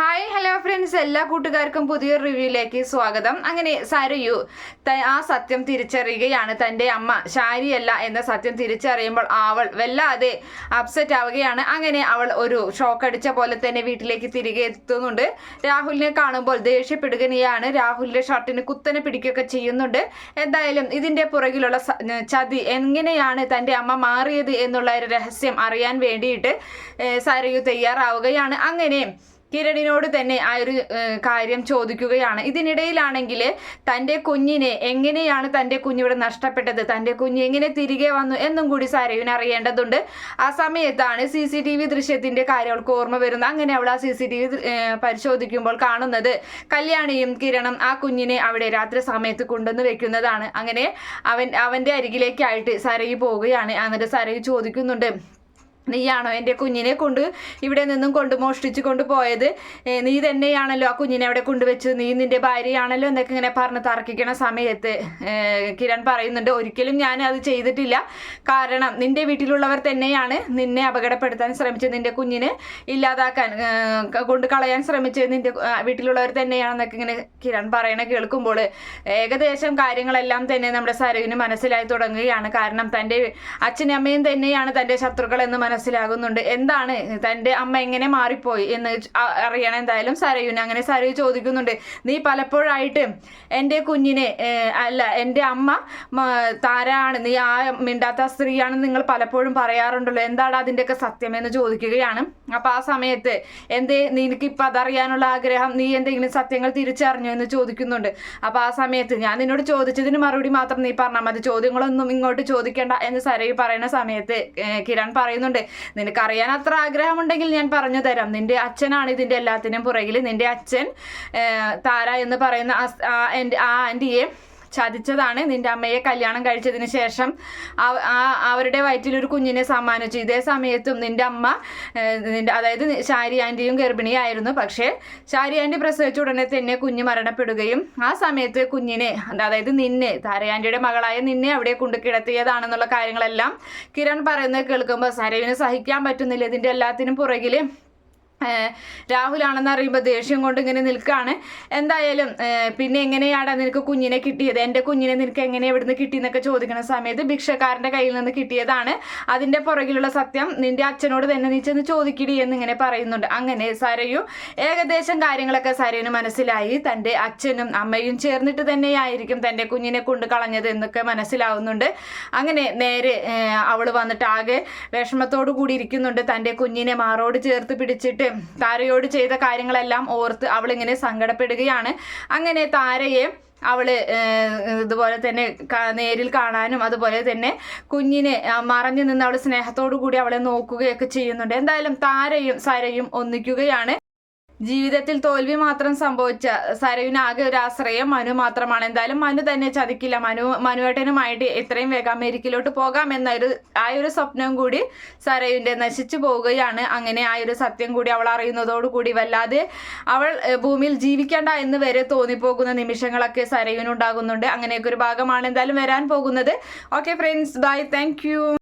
Hi hello friends എല്ലാ കൂട്ടുകാർക്കും പുതിയൊരു റിവ്യൂയിലേക്ക് സ്വാഗതം. അങ്ങനെ സരയു ആ സത്യം തിരിച്ചറിയുകയാണ്. തന്റെ അമ്മ ശാരിയല്ല എന്ന സത്യം തിരിച്ചറിയുമ്പോൾ അവൾ വല്ലാതെ അപ്സെറ്റ് ആവുകയാണ്. അങ്ങനെ അവൾ ഒരു ഷോക്ക് അടിച്ച പോലെ തന്നെ വീട്ടിലേക്ക് തിരികെ എത്തുന്നുണ്ട്. രാഹുലിനെ കാണുമ്പോൾ ദേഷ്യപ്പെടുകയാണ്. രാഹുലിന്റെ ഷർട്ടിന് കുത്തനെ പിടിക്കുകയൊക്കെ ചെയ്യുന്നുണ്ട്. എന്തായാലും ഇതിന്റെ പുറകിലുള്ള ചതി എങ്ങനെയാണ് തന്റെ അമ്മ മാറിയത് എന്നുള്ള ഒരു രഹസ്യം അറിയാൻ വേണ്ടിയിട്ട് സരയു തയ്യാറാവുകയാണ്. അങ്ങനെ കിരണിനോട് തന്നെ ആ ഒരു കാര്യം ചോദിക്കുകയാണ്. ഇതിനിടയിലാണെങ്കിൽ തന്റെ കുഞ്ഞിനെ എങ്ങനെയാണ് തന്റെ കുഞ്ഞിവിടെ നഷ്ടപ്പെട്ടത്? തന്റെ കുഞ്ഞ് എങ്ങനെ തിരികെ വന്നു എന്നും കൂടി സരയുവിന് അറിയേണ്ടതുണ്ട്. ആ സമയത്താണ് സി സി ടി വി ദൃശ്യത്തിന്റെ കാര്യം അവൾക്ക് ഓർമ്മ വരുന്നത്. അങ്ങനെ അവൾ ആ സി സി ടി വി പരിശോധിക്കുമ്പോൾ കാണുന്നത് കല്യാണിയും കിരണും ആ കുഞ്ഞിനെ അവിടെ രാത്രി സമയത്ത് കൊണ്ടുവന്ന് വെക്കുന്നതാണ്. അങ്ങനെ അവൻ അവന്റെ അരികിലേക്കായിട്ട് സരയു പോവുകയാണ്. എന്നിട്ട് സരയു ചോദിക്കുന്നുണ്ട് നീയാണോ എന്റെ കുഞ്ഞിനെ കൊണ്ട് ഇവിടെ നിന്നും കൊണ്ട് മോഷ്ടിച്ചു കൊണ്ടുപോയത് പോയത്? നീ തന്നെയാണല്ലോ ആ കുഞ്ഞിനെ അവിടെ കൊണ്ടുവച്ചു നീ നിന്റെ ഭാര്യയാണല്ലോ എന്നൊക്കെ ഇങ്ങനെ പറഞ്ഞ് തർക്കിക്കണ സമയത്ത് കിരൺ പറയുന്നുണ്ട് ഒരിക്കലും ഞാൻ അത് ചെയ്തിട്ടില്ല. കാരണം നിന്റെ വീട്ടിലുള്ളവർ തന്നെയാണ് നിന്നെ അപകടപ്പെടുത്താൻ ശ്രമിച്ചത്. നിന്റെ കുഞ്ഞിനെ ഇല്ലാതാക്കാൻ കൊണ്ട് കളയാൻ ശ്രമിച്ചത് നിന്റെ വീട്ടിലുള്ളവർ തന്നെയാണെന്നൊക്കെ ഇങ്ങനെ കിരൺ പറയണ കേൾക്കുമ്പോൾ ഏകദേശം കാര്യങ്ങളെല്ലാം തന്നെ നമ്മുടെ സരുവിന് മനസ്സിലായി തുടങ്ങുകയാണ്. കാരണം തന്റെ അച്ഛനമ്മയും തന്നെയാണ് തന്റെ ശത്രുക്കൾ എന്ന് മനസ്സിലാകുന്നുണ്ട്. എന്താണ്? തന്റെ അമ്മ എങ്ങനെ മാറിപ്പോയി എന്ന് അറിയണം. എന്തായാലും സരയുന് അങ്ങനെ സരയു ചോദിക്കുന്നുണ്ട്. നീ പലപ്പോഴായിട്ട് എന്റെ കുഞ്ഞിനെ അല്ല എന്റെ അമ്മ താരാണ്. നീ ആ മിണ്ടാത്ത സ്ത്രീയാണെന്ന് നിങ്ങൾ പലപ്പോഴും പറയാറുണ്ടല്ലോ. എന്താണ് അതിന്റെയൊക്കെ സത്യം? എന്ന് ചോദിക്കുകയാണ്. അപ്പോൾ ആ സമയത്ത് എന്തേ നിനക്ക് ഇപ്പൊ അതറിയാനുള്ള ആഗ്രഹം? നീ എന്തെങ്കിലും സത്യങ്ങൾ തിരിച്ചറിഞ്ഞോ എന്ന് ചോദിക്കുന്നുണ്ട്. അപ്പോൾ ആ സമയത്ത് ഞാൻ നിന്നോട് ചോദിച്ചതിന് മറുപടി മാത്രം നീ പറഞ്ഞാൽ മതി. ചോദ്യങ്ങളൊന്നും ഇങ്ങോട്ട് ചോദിക്കേണ്ട എന്ന് സരയു പറയുന്ന സമയത്ത് കിരൺ പറയുന്നുണ്ട്. നിനക്ക് നിനക്കറിയാൻ അത്ര ആഗ്രഹമുണ്ടെങ്കിൽ ഞാൻ പറഞ്ഞു തരാം. നിന്റെ അച്ഛനാണ് ഇതിന്റെ എല്ലാത്തിനും പുറകിൽ നിന്റെ അച്ഛൻ താര എന്ന് പറയുന്ന എന്റെ ആ ആന്റിയെ ചതിച്ചതാണ്. നിന്റെ അമ്മയെ കല്യാണം കഴിച്ചതിന് ശേഷം അവരുടെ വയറ്റിൽ ഒരു കുഞ്ഞിനെ സമ്മാനിച്ചു. ഇതേ സമയത്തും നിന്റെ അമ്മ നിന്റെ അതായത് ഷാരി ആന്റിയും ഗർഭിണിയായിരുന്നു പക്ഷേ ശാരി ആന്റി പ്രസവിച്ച ഉടനെ തന്നെ കുഞ്ഞ് മരണപ്പെടുകയും ആ സമയത്ത് കുഞ്ഞിനെ അതായത് നിന്നെ താരയാന്റിയുടെ മകളായ നിന്നെ അവിടെ കൊണ്ട് കിടത്തിയതാണെന്നുള്ള കാര്യങ്ങളെല്ലാം കിരൺ പറയുന്നത് കേൾക്കുമ്പോൾ സരവിന് സഹിക്കാൻ പറ്റുന്നില്ല. ഇതിന്റെ എല്ലാത്തിനും പുറകിൽ രാഹുലാണെന്ന് അറിയുമ്പോൾ ദേഷ്യം കൊണ്ട് ഇങ്ങനെ നിൽക്കുകയാണ് എന്തായാലും പിന്നെ എങ്ങനെയാണ് നിനക്ക് കുഞ്ഞിനെ കിട്ടിയത്? എന്റെ കുഞ്ഞിനെ നിനക്ക് എങ്ങനെ എവിടുന്ന് കിട്ടിയെന്നൊക്കെ ചോദിക്കുന്ന സമയത്ത് ഭിക്ഷക്കാരന്റെ കയ്യിൽ നിന്ന് കിട്ടിയതാണ്. അതിന്റെ പുറകിലുള്ള സത്യം നിന്റെ അച്ഛനോട് തന്നെ നീ ചെന്ന് ചോദിക്കിടി എന്ന് ഇങ്ങനെ പറയുന്നുണ്ട്. അങ്ങനെ സരയു ഏകദേശം കാര്യങ്ങളൊക്കെ സരയുന് മനസ്സിലായി. തന്റെ അച്ഛനും അമ്മയും ചേർന്നിട്ട് തന്നെയായിരിക്കും തന്റെ കുഞ്ഞിനെ കൊണ്ട് കളഞ്ഞത് എന്നൊക്കെ മനസ്സിലാവുന്നുണ്ട്. അങ്ങനെ നേരെ അവൾ വന്നിട്ട് ആകെ വിഷമത്തോടു കൂടി ഇരിക്കുന്നുണ്ട്. തന്റെ കുഞ്ഞിനെ മാറോട് ചേർത്ത് പിടിച്ചിട്ട് താരയോട് ചെയ്ത കാര്യങ്ങളെല്ലാം ഓർത്ത് അവളിങ്ങനെ സങ്കടപ്പെടുകയാണ്. അങ്ങനെ താരയെ അവൾ ഇതുപോലെ തന്നെ നേരിൽ കാണാനും അതുപോലെ തന്നെ കുഞ്ഞിനെ മറഞ്ഞു നിന്ന് അവൾ സ്നേഹത്തോടു കൂടി അവളെ നോക്കുകയൊക്കെ ചെയ്യുന്നുണ്ട്. എന്തായാലും താരയും സരയും ഒന്നിക്കുകയാണ്. ജീവിതത്തിൽ തോൽവി മാത്രം സംഭവിച്ച സരയുന് ആകെ ഒരു ആശ്രയം മനു മാത്രമാണ്. എന്തായാലും മനു തന്നെ ചതിക്കില്ല. മനു മനുവേട്ടനുമായിട്ട് എത്രയും വേഗം അമേരിക്കയിലോട്ട് പോകാം എന്നൊരു ആ ഒരു സ്വപ്നം കൂടി സരയുന്റെ നശിച്ചു പോവുകയാണ്. അങ്ങനെ ആ ഒരു സത്യം കൂടി അവൾ അറിയുന്നതോടുകൂടി വല്ലാതെ അവൾ ഭൂമിയിൽ ജീവിക്കേണ്ട എന്ന് വരെ തോന്നിപ്പോകുന്ന നിമിഷങ്ങളൊക്കെ സരയുനുണ്ടാകുന്നുണ്ട്. അങ്ങനെയൊക്കെ ഒരു ഭാഗമാണ് എന്തായാലും വരാൻ പോകുന്നത്. Okay friends bye thank